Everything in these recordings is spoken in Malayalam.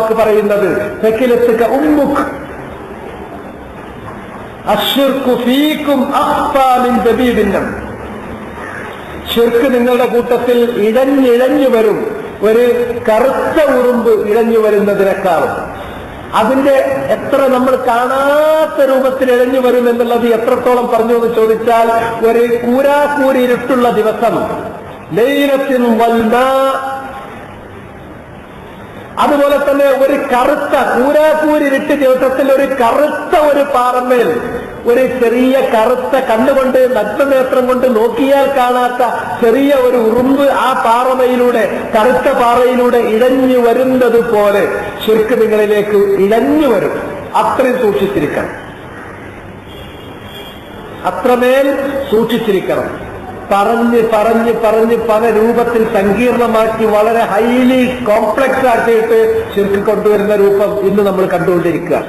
പറയുന്നത്. ഷിർക്ക് നിങ്ങളുടെ കൂട്ടത്തിൽ ഇഴഞ്ഞിഴഞ്ഞു വരും. ഒരു കറുത്ത ഉറുമ്പ് ഇഴഞ്ഞു വരുന്നതിനേക്കാളും. അതിന്റെ എത്ര നമ്മൾ കാണാത്ത രൂപത്തിൽ ഇഴഞ്ഞു വരും എന്നുള്ളത് എത്രത്തോളം പറഞ്ഞു എന്ന് ചോദിച്ചാൽ ഒരു കൂരാക്കൂരി ഇരുട്ടുള്ള ദിവസം. ലൈനത്തിനും വൽമാ അതുപോലെ തന്നെ ഒരു കറുത്ത കൂരാക്കൂരിട്ട് ദിവസത്തിൽ ഒരു കറുത്ത ഒരു പാറമേൽ ഒരു ചെറിയ കറുത്ത കണ്ണുകൊണ്ട് നഗ്നനേത്രം കൊണ്ട് നോക്കിയാൽ കാണാത്ത ചെറിയ ഒരു ഉറുമ്പ് ആ പാറമയിലൂടെ കറുത്ത പാറയിലൂടെ ഇഴഞ്ഞു വരുന്നത് പോലെ ശിർക്ക് നിങ്ങളിലേക്ക് ഇഴഞ്ഞു വരും. അത്രയും സൂക്ഷിച്ചിരിക്കണം. അത്രമേൽ സൂക്ഷിച്ചിരിക്കണം. പറഞ്ഞ് പറഞ്ഞ് പറഞ്ഞ് പല രൂപത്തിൽ സങ്കീർണമാക്കി വളരെ ഹൈലി കോംപ്ലക്സ് ആക്കിയിട്ട് ശിർക്ക് കൊണ്ടുവരുന്ന രൂപം ഇന്ന് നമ്മൾ കണ്ടുകൊണ്ടിരിക്കുക.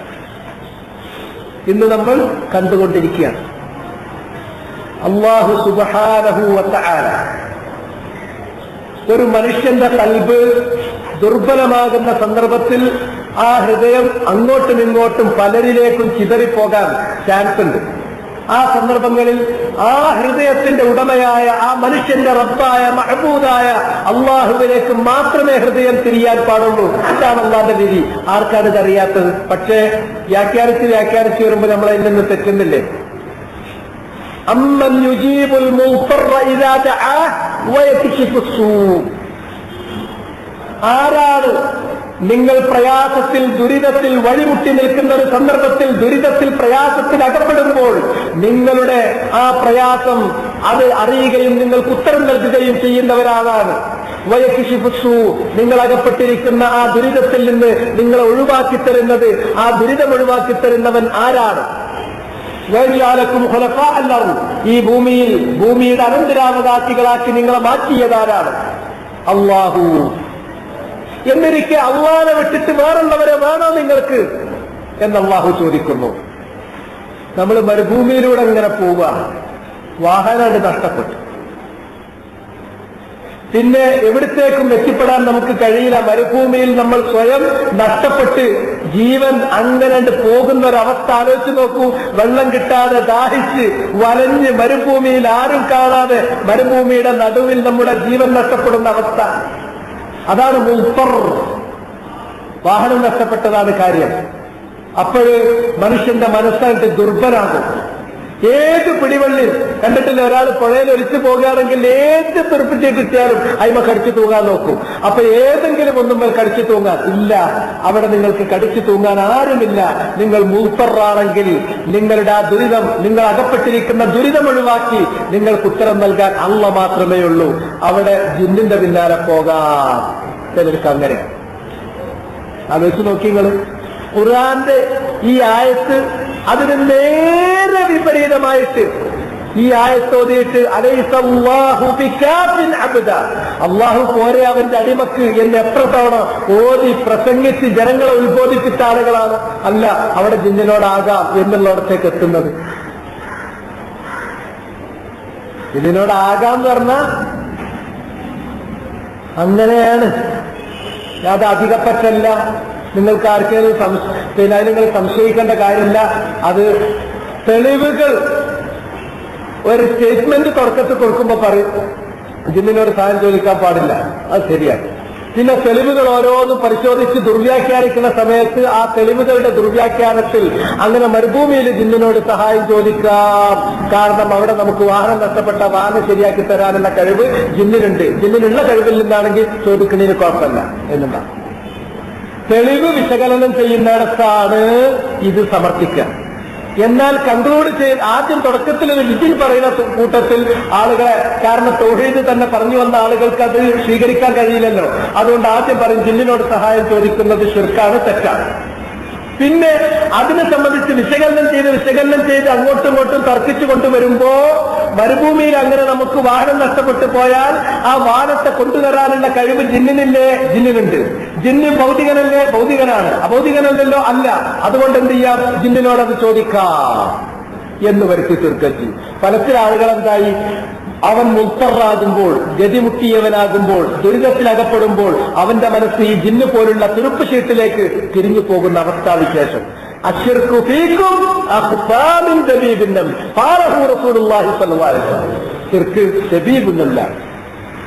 ഇന്ന് നമ്മൾ കണ്ടുകൊണ്ടിരിക്കുകയാണ്. അള്ളാഹു സുബഹാനഹു വത്താര ഒരു മനുഷ്യന്റെ കൽബ് ദുർബലമാകുന്ന സന്ദർഭത്തിൽ ആ ഹൃദയം അങ്ങോട്ടും ഇങ്ങോട്ടും പലരിലേക്കും ചിതറിപ്പോകാൻ ചാൻസ് ഉണ്ട് ആ സന്ദർഭങ്ങളിൽ ആ ഹൃദയത്തിന്റെ ഉടമയായ ആ മനുഷ്യന്റെ റബ്ബായ മഹബൂദായ അള്ളാഹുവിലേക്ക് മാത്രമേ ഹൃദയം തിരിയാൻ പാടുള്ളൂ. അതാണ് അള്ളാന്റെ രീതി. ആർക്കാണ് ഇതറിയാത്തത് പക്ഷേ വ്യാഖ്യാനിച്ച് വ്യാഖ്യാനിച്ച് വരുമ്പോൾ നമ്മൾ അതിൽ നിന്ന് തെറ്റുന്നില്ലേ? അമ്മൻ യുജീബുൽ ആരാണ് നിങ്ങൾ പ്രയാസത്തിൽ ദുരിതത്തിൽ വഴിമുട്ടി നിൽക്കുന്ന ഒരു സന്ദർഭത്തിൽ ദുരിതത്തിൽ പ്രയാസത്തിൽ അകപ്പെടുമ്പോൾ നിങ്ങളുടെ ആ പ്രയാസം അത് അറിയുകയും നിങ്ങൾക്ക് ഉത്തരം നൽകുകയും ചെയ്യുന്നവരാണ് വയക്കിഷിഫു നിങ്ങൾ അകപ്പെട്ടിരിക്കുന്ന ആ ദുരിതത്തിൽ നിന്ന് നിങ്ങളെ ഒഴിവാക്കി തരുന്നത് ആ ദുരിതം ഒഴിവാക്കി തരുന്നവൻ ആരാണ് വൈകാലക്കും അല്ലാവും ഈ ഭൂമിയിൽ ഭൂമിയുടെ അനന്തരാവകാശികളാക്കി നിങ്ങളെ മാറ്റിയതാരാണ്? അള്ളാഹു എന്നിരിക്കെ അള്ളാനെ വിട്ടിട്ട് വേറുള്ളവരെ വേണോ നിങ്ങൾക്ക്? എന്ന് അള്ളാഹു ചോദിക്കുന്നു. നമ്മൾ മരുഭൂമിയിലൂടെ ഇങ്ങനെ പോവുക. വാഹനം നഷ്ടപ്പെട്ടു. പിന്നെ എവിടത്തേക്കും എത്തിപ്പെടാൻ നമുക്ക് കഴിയില്ല. മരുഭൂമിയിൽ നമ്മൾ സ്വയം നഷ്ടപ്പെട്ട് ജീവൻ അങ്ങനെ പോകുന്ന ഒരവസ്ഥ ആലോചിച്ച് നോക്കൂ. വെള്ളം കിട്ടാതെ ദാഹിച്ച് വലഞ്ഞ് മരുഭൂമിയിൽ ആരും കാണാതെ മരുഭൂമിയുടെ നടുവിൽ നമ്മുടെ ജീവൻ നഷ്ടപ്പെടുന്ന അവസ്ഥ. അതാണ് മുപ്പർ വാഹനം നഷ്ടപ്പെട്ടതാണ് കാര്യം. അപ്പോഴ് മനുഷ്യന്റെ മനസ്സായിട്ട് ദുർബലാകും ഏത് പിടിവള്ളി കണ്ടിട്ടില്ല? ഒരാൾ പുഴയിൽ ഒലിച്ചു പോകുകയാണെങ്കിൽ ഏത് തെറുപ്പിച്ച് കിട്ടിയാലും അയിമ കടിച്ചു തൂങ്ങാൻ നോക്കും. അപ്പൊ ഏതെങ്കിലും ഒന്നും കടിച്ചു തൂങ്ങാൻ ഇല്ല. അവിടെ നിങ്ങൾക്ക് കടിച്ചു തൂങ്ങാൻ ആരുമില്ല. നിങ്ങൾ മൂപ്പറാണെങ്കിൽ നിങ്ങളുടെ ആ ദുരിതം നിങ്ങൾ അകപ്പെട്ടിരിക്കുന്ന ദുരിതം ഒഴിവാക്കി നിങ്ങൾക്ക് ഉത്തരം നൽകാൻ അള്ള മാത്രമേ ഉള്ളൂ. അവിടെ ജിന്നിന്റെ പിന്നാലെ പോകാം. ചിലർക്ക് അങ്ങനെ. ആലോചിച്ച് നോക്കി നിങ്ങൾ ഖുർആന്റെ ഈ ആയത്ത് അതിന് നേരെ വിപരീതമായിട്ട് ഈ ആയത്തോതിയിട്ട് അള്ളാഹു പോരെ അവന്റെ അടിമക്ക് എന്ന് എത്ര തവണ ഓതി പ്രസംഗിച്ച് ജനങ്ങളെ ഉത്ബോധിപ്പിച്ച ആളുകളാണ്. അല്ല അവിടെ ജിന്നിനോടാകാം എന്നുള്ളിടത്തേക്ക് എത്തുന്നത്. ഇതിനോടാകാം എന്ന് പറഞ്ഞ അങ്ങനെയാണ്. അത് അധികപ്പറ്റല്ല നിങ്ങൾക്ക് ആർക്കെങ്കിലും പിന്നെ നിങ്ങൾ സംശയിക്കേണ്ട കാര്യമില്ല. അത് തെളിവുകൾ ഒരു സ്റ്റേറ്റ്മെന്റ് തുടക്കത്തിൽ കൊടുക്കുമ്പോ പറയും. ജിമ്മിനോട് സാധനം ചോദിക്കാൻ പാടില്ല. അത് ശരിയാണ് പിന്നെ തെളിവുകൾ ഓരോന്നും പരിശോധിച്ച് ദുർവ്യാഖ്യാനിക്കുന്ന സമയത്ത് ആ തെളിവുകളുടെ ദുർവ്യാഖ്യാനത്തിൽ അങ്ങനെ മരുഭൂമിയിൽ ജിന്നിനോട് സഹായം ചോദിക്കാം. കാരണം അവിടെ നമുക്ക് വാഹനം നഷ്ടപ്പെട്ട വാഹനം ശരിയാക്കി തരാനുള്ള കഴിവ് ജിന്നിനുണ്ട് ജിന്നിനുള്ള കഴിവിൽ നിന്നാണെങ്കിൽ ചോദിക്കുന്നതിന് കുഴപ്പമില്ല. എന്നുള്ളതാണ്. തെളിവ് വിശകലനം ചെയ്യുന്നിടത്താണ് ഇത് സമർപ്പിക്കുക. എന്നാൽ കൺക്ലൂഡ് ചെയ്ത് ആദ്യം തുടക്കത്തിൽ ഒരു വിധിൽ പറയുന്ന കൂട്ടത്തിൽ ആളുകളെ കാരണം തൊഴിൽ തന്നെ പറഞ്ഞു വന്ന ആളുകൾക്ക് അത് സ്വീകരിക്കാൻ കഴിയില്ലല്ലോ. അതുകൊണ്ട് ആദ്യം പറയും ജില്ലിനോട് സഹായം ചോദിക്കുന്നത് ശിർക്കാണ് തെറ്റാണ്. പിന്നെ അതിനെ സംബന്ധിച്ച് വിശകലനം ചെയ്ത് വിശകലനം ചെയ്ത് അങ്ങോട്ടും ഇങ്ങോട്ടും തർക്കിച്ചു കൊണ്ടുവരുമ്പോ മരുഭൂമിയിൽ അങ്ങനെ നമുക്ക് വാഹനം നഷ്ടപ്പെട്ടു പോയാൽ ആ വാഹനത്തെ കൊണ്ടുവരാനുള്ള കഴിവ് ജിന്നിനില്ലേ? ജിന്നിനുണ്ട്. ജിന്നി ഭൗതികനല്ലേ? ഭൗതികനാണ്. അഭൗതികനല്ലല്ലോ അല്ല. അതുകൊണ്ട് എന്ത് ചെയ്യാം? ജിന്നിനോടത് ചോദിക്കാം. എന്ന് വരുത്തി തീർക്കി. ചെയ്യും പലത്തിലെ ആളുകൾ എന്തായി? അവൻ മുത്തറാകുമ്പോൾ ഗതിമുട്ടിയവനാകുമ്പോൾ ദുരിതത്തിലകപ്പെടുമ്പോൾ അവന്റെ മനസ്സ് ഈ ജിന്ന് പോലുള്ള തുരുപ്പ് ഷീട്ടിലേക്ക് തിരിഞ്ഞു പോകുന്ന അവസ്ഥാവിശേഷം. ശിർക്ക് ദബീബിന്നല്ല.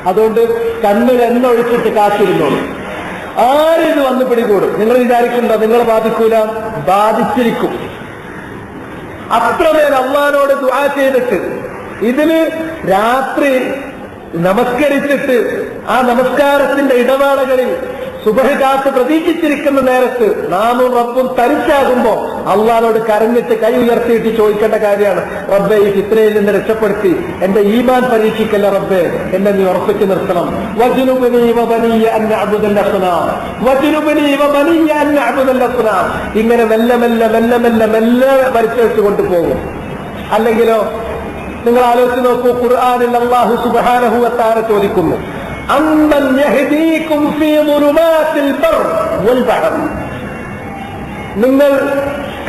അതുകൊണ്ട് കണ്ണിൽ എണ്ണ ഒഴിച്ചിട്ട് കാത്തിരുന്നോളൂ. ആരും വന്ന് പിടികൂടും? നിങ്ങൾ വിചാരിക്കണ്ട നിങ്ങൾ ബാധിക്കൂല. ബാധിച്ചിരിക്കും. അത്രമേൽ അള്ളഹാനോട് ദുആ ചെയ്തിട്ട് ഇതിന് രാത്രി നമസ്കരിച്ചിട്ട് ആ നമസ്കാരത്തിന്റെ ഇടവേളകളിൽ സുബഹ് കാത്ത് പ്രതീക്ഷിച്ചിരിക്കുന്ന നേരത്ത് നാമും റബ്ബും തരിച്ചാകുമ്പോ അള്ളഹാനോട് കരഞ്ഞിട്ട് കൈ ഉയർത്തിയിട്ട് ചോദിക്കേണ്ട കാര്യമാണ്. റബ്ബെ ഈ ഫിത്രയിൽ നിന്ന് രക്ഷപ്പെടുത്തി. എന്റെ ഈമാൻ പരീക്ഷിക്കല്ല റബ്ബെ? എന്നെ നീ ഉറപ്പിച്ചു നിർത്തണം. ഇങ്ങനെ മെല്ലെ മെല്ലെ മെല്ലെ മെല്ലെ മെല്ലെ വലിച്ചെടുത്ത് കൊണ്ടുപോകും അല്ലെങ്കിലോ നിങ്ങൾ ആലോചിച്ച് നോക്കൂ ഖുർആാനിൽ അള്ളാഹു സുബ്ഹാനഹു വതആല ചോദിക്കുന്നു നിങ്ങൾ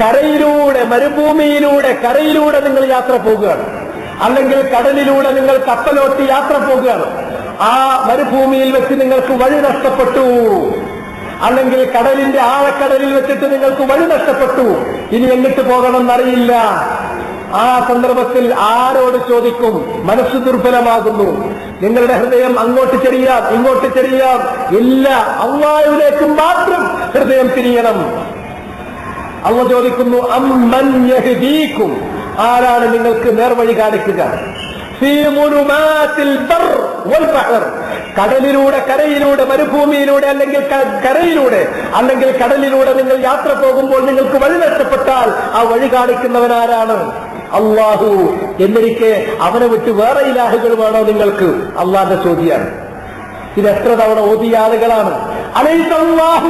കരയിലൂടെ മരുഭൂമിയിലൂടെ കരയിലൂടെ നിങ്ങൾ യാത്ര പോകുകയാണ് അല്ലെങ്കിൽ കടലിലൂടെ നിങ്ങൾ കപ്പലോട്ടി യാത്ര പോകുകയാണ് ആ മരുഭൂമിയിൽ വെച്ച് നിങ്ങൾക്ക് വഴി നഷ്ടപ്പെട്ടു. അല്ലെങ്കിൽ കടലിന്റെ ആഴക്കടലിൽ വെച്ചിട്ട് നിങ്ങൾക്ക് വഴി നഷ്ടപ്പെട്ടു. ഇനി എങ്ങിട്ട് പോകണമെന്നറിയില്ല ആ സന്ദർഭത്തിൽ ആരോട് ചോദിക്കും? മനസ്സ് ദുർബലമാകുന്നു. നിങ്ങളുടെ ഹൃദയം അങ്ങോട്ട് ചെറിയാം ഇങ്ങോട്ട് ചെറിയാം ഇല്ല അള്ളാഹുവിലേക്ക് മാത്രം ഹൃദയം തിരിയണം. അള്ള ചോദിക്കുന്നു അമ്മൻ യഹ്ദീക്കും ആരാണ് നിങ്ങൾക്ക് നേർവഴി കാണിക്കുക. കടലിലൂടെ കരയിലൂടെ മരുഭൂമിയിലൂടെ അല്ലെങ്കിൽ കരയിലൂടെ അല്ലെങ്കിൽ കടലിലൂടെ നിങ്ങൾ യാത്ര പോകുമ്പോൾ നിങ്ങൾക്ക് വഴി നഷ്ടപ്പെട്ടാൽ ആ വഴി കാണിക്കുന്നവൻ ആരാണ്? അള്ളാഹു എന്നിരിക്കെ അവനെ വിട്ട് വേറെ ഇലാഹുകൾ വേണോ നിങ്ങൾക്ക്? അള്ളാന്റെ ചോദ്യമാണ്. ഇത് എത്ര തവണ ഓതിയ ആളുകളാണ്.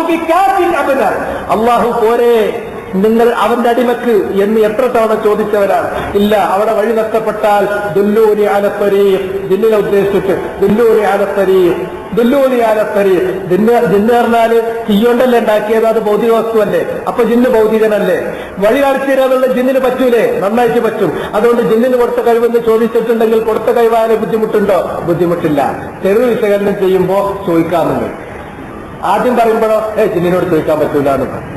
ബിക്കാഫിൻ അബ്ദ. അള്ളാഹു പോരെ. നിങ്ങൾ അവന്റെ അടിമക്ക് എന്ന് എത്ര തവണ ചോദിച്ചവരാണ്. ഇല്ല അവിടെ വഴി നഷ്ടപ്പെട്ടാൽ ദുല്ലൂരി ആലത്തരീഫ് ജിന്നിനെ ഉദ്ദേശിച്ചിട്ട് ദുല്ലൂരി ആലത്തരീഫ് ദുല്ലൂരി ആലപ്പരി ജിന്ന് പറഞ്ഞാൽ തീയൊണ്ടല്ലേ ഉണ്ടാക്കിയത്? അത് ഭൗതിക വസ്തുവല്ലേ അപ്പൊ ജിന്ന് ഭൗതികനല്ലേ? വഴി കാണിച്ചു തരാനുള്ള ജിന്നിന് പറ്റൂലേ? നന്നായിട്ട് പറ്റും. അതുകൊണ്ട് ജിന്നിന് കൊടുത്ത കഴിവെന്ന് ചോദിച്ചിട്ടുണ്ടെങ്കിൽ കൊടുത്ത കഴിവാന് ബുദ്ധിമുട്ടുണ്ടോ? ബുദ്ധിമുട്ടില്ല. തെരുവ് വിശകലനം ചെയ്യുമ്പോ ചോദിക്കാമെന്ന്. ആദ്യം പറയുമ്പോഴോ ഏ ജിന്നിനോട് ചോദിക്കാൻ പറ്റൂല എന്ന് പറയും.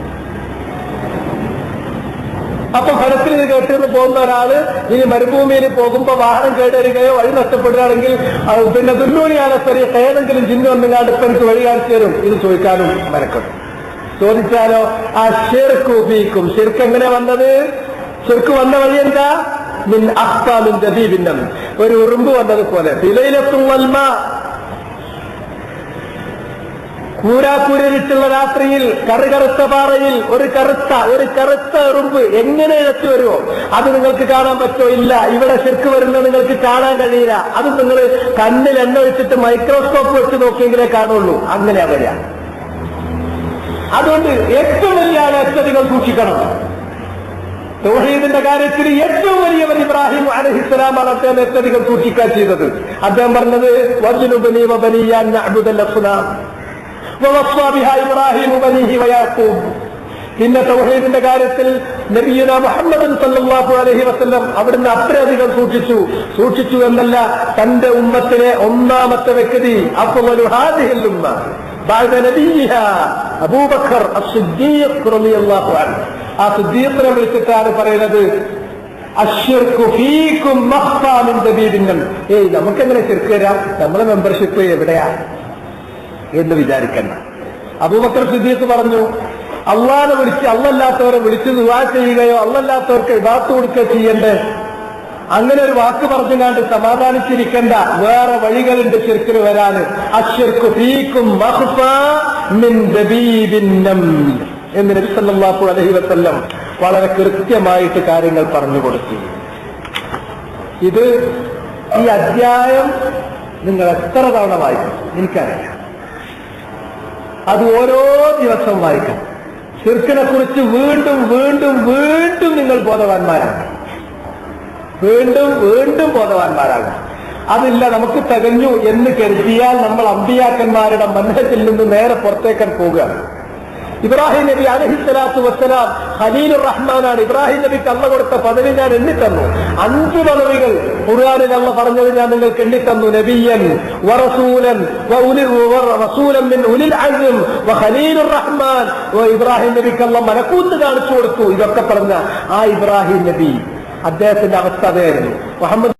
അപ്പൊ ഫലത്തിൽ ഇത് കേട്ടിരുന്ന് പോകുന്ന ഒരാൾ ഇനി മരുഭൂമിയിൽ പോകുമ്പോ വാഹനം കേടരുകയോ വഴി നഷ്ടപ്പെടുകയാണെങ്കിൽ പിന്നെ ദുല്ലൂരിയാണ് ചെറിയ ഏതെങ്കിലും ജിന്നു വന്നുകാണ്ട് ഇപ്പൊ എനിക്ക് വഴി കാണിച്ചു തരും. ഇത് ചോദിക്കാനും മെനക്കെടും ചോദിച്ചാലോ ആ ഷിർക്ക് ഉപയോഗിക്കും ഷിർക്ക് എങ്ങനെ വന്നത്? ഷിർക്ക് വന്ന വഴി എന്താ? മിൻ ജദീബിന്നം. ഒരു ഉറുമ്പ് വന്നതുപോലെ തിലയിലെത്തും വൽമ കൂരാക്കൂരിട്ടുള്ള രാത്രിയിൽ കറുകറുത്ത പാറയിൽ ഒരു കറുത്ത ഒരു കറുത്ത എറുമ്പ് എങ്ങനെ എത്തി വരുമോ? അത് നിങ്ങൾക്ക് കാണാൻ പറ്റുമോ? ഇല്ല. ഇവിടെ ശരിക്ക് വരുന്നത് നിങ്ങൾക്ക് കാണാൻ കഴിയില്ല. അത് നിങ്ങൾ കണ്ണിൽ എണ്ണ വെച്ചിട്ട് മൈക്രോസ്കോപ്പ് വെച്ച് നോക്കിയെങ്കിലേ കാണുള്ളൂ. അങ്ങനെ വരിക അതുകൊണ്ട് ഏറ്റവും വലിയ നിങ്ങൾ സൂക്ഷിക്കണം. തൗഹീദിന്റെ കാര്യത്തിൽ ഏറ്റവും വലിയവൻ ഇബ്രാഹിം അലഹിസ്സലാമാണ് അദ്ദേഹം എത്തധികം സൂക്ഷിക്കാൻ ചെയ്തത്. അദ്ദേഹം പറഞ്ഞത് വജുനുബനി വബനിയാൻ അബുദൽ അസ്നാം ഇബ്രാഹിം പിന്നെ തൗഹീദിന്റെ കാര്യത്തിൽ നബിയുന മുഹമ്മദ് സല്ലാഹു അലഹി വസ്ല്ലം അവിടുന്ന് അത്രയധികം സൂക്ഷിച്ചു. സൂക്ഷിച്ചു എന്നല്ല തന്റെ ഉമ്മത്തിലെ ഒന്നാമത്തെ വ്യക്തി അപ്പൊഹാദിഹില്ലുമ്മ അബൂബക്കർ വിളിച്ചിട്ടാണ് പറയുന്നത്? നമുക്കെങ്ങനെ ചെറുക്ക് നമ്മുടെ നമ്മളെ മെമ്പർഷിപ്പ് എവിടെയാ? എന്ന് വിചാരിക്കണ്ട. അബൂബക്കർ സിദ്ദീഖ് പറഞ്ഞു അള്ളാനെ വിളിച്ച് അല്ലല്ലാത്തവരെ വിളിച്ച് ദുവാ ചെയ്യുകയോ അല്ലല്ലാത്തവർക്ക് ഇതാത്തു കൊടുക്കുകയോ ചെയ്യണ്ടേ? അങ്ങനെ ഒരു വാക്ക് പറഞ്ഞുകാണ്ട് സമാധാനിച്ചിരിക്കേണ്ട വേറെ വഴികളുണ്ട് ചെറുക്കിന് വരാന് നംൽ എന്ന് നബി സല്ലല്ലാഹു അലൈഹി വസല്ലം വളരെ കൃത്യമായിട്ട് കാര്യങ്ങൾ പറഞ്ഞു കൊടുത്തു. ഇത് ഈ അധ്യായം നിങ്ങൾ എത്ര തവണ വായിക്കും? എനിക്കറിയാം അത് ഓരോ ദിവസവും വായിക്കണം ശിർക്കിനെ കുറിച്ച് വീണ്ടും വീണ്ടും വീണ്ടും നിങ്ങൾ ബോധവാന്മാരാണ്. വീണ്ടും വീണ്ടും ബോധവാന്മാരാകും അതില്ല നമുക്ക് തികഞ്ഞു എന്ന് കരുതിയാൽ നമ്മൾ അമ്പിയാക്കന്മാരുടെ മനസ്സിൽ നിന്ന് നേരെ പുറത്തേക്കാൻ പോകുകയാണ് ഇബ്രാഹിം നബി അലഹിസ്സലാത്തു വസ്സലാം ഖലീലുർ റഹ്മാനാണ്. ഇബ്രാഹിം നബിക്ക് അള്ള കൊടുത്ത പദവി ഞാൻ എണ്ണിത്തന്നു. അഞ്ച് പദവികൾ ഖുർആനിൽ അള്ള പറഞ്ഞത് ഞാൻ നിങ്ങൾക്ക് എണ്ണിത്തന്നു. നബിയൻ വറസൂലൻ റസൂലൻ മിൻ ഉലിൽ അസ്ം വഖലീലുർ റഹ്മാൻ. ഇബ്രാഹിം നബിക്ക് അള്ള മലക്കൂത്ത് കാണിച്ചു കൊടുത്തു. ഇതൊക്കെ പറഞ്ഞ ആ ഇബ്രാഹിം നബി അദ്ദേഹത്തിന്റെ അവസ്ഥ അതായിരുന്നു മുഹമ്മദ്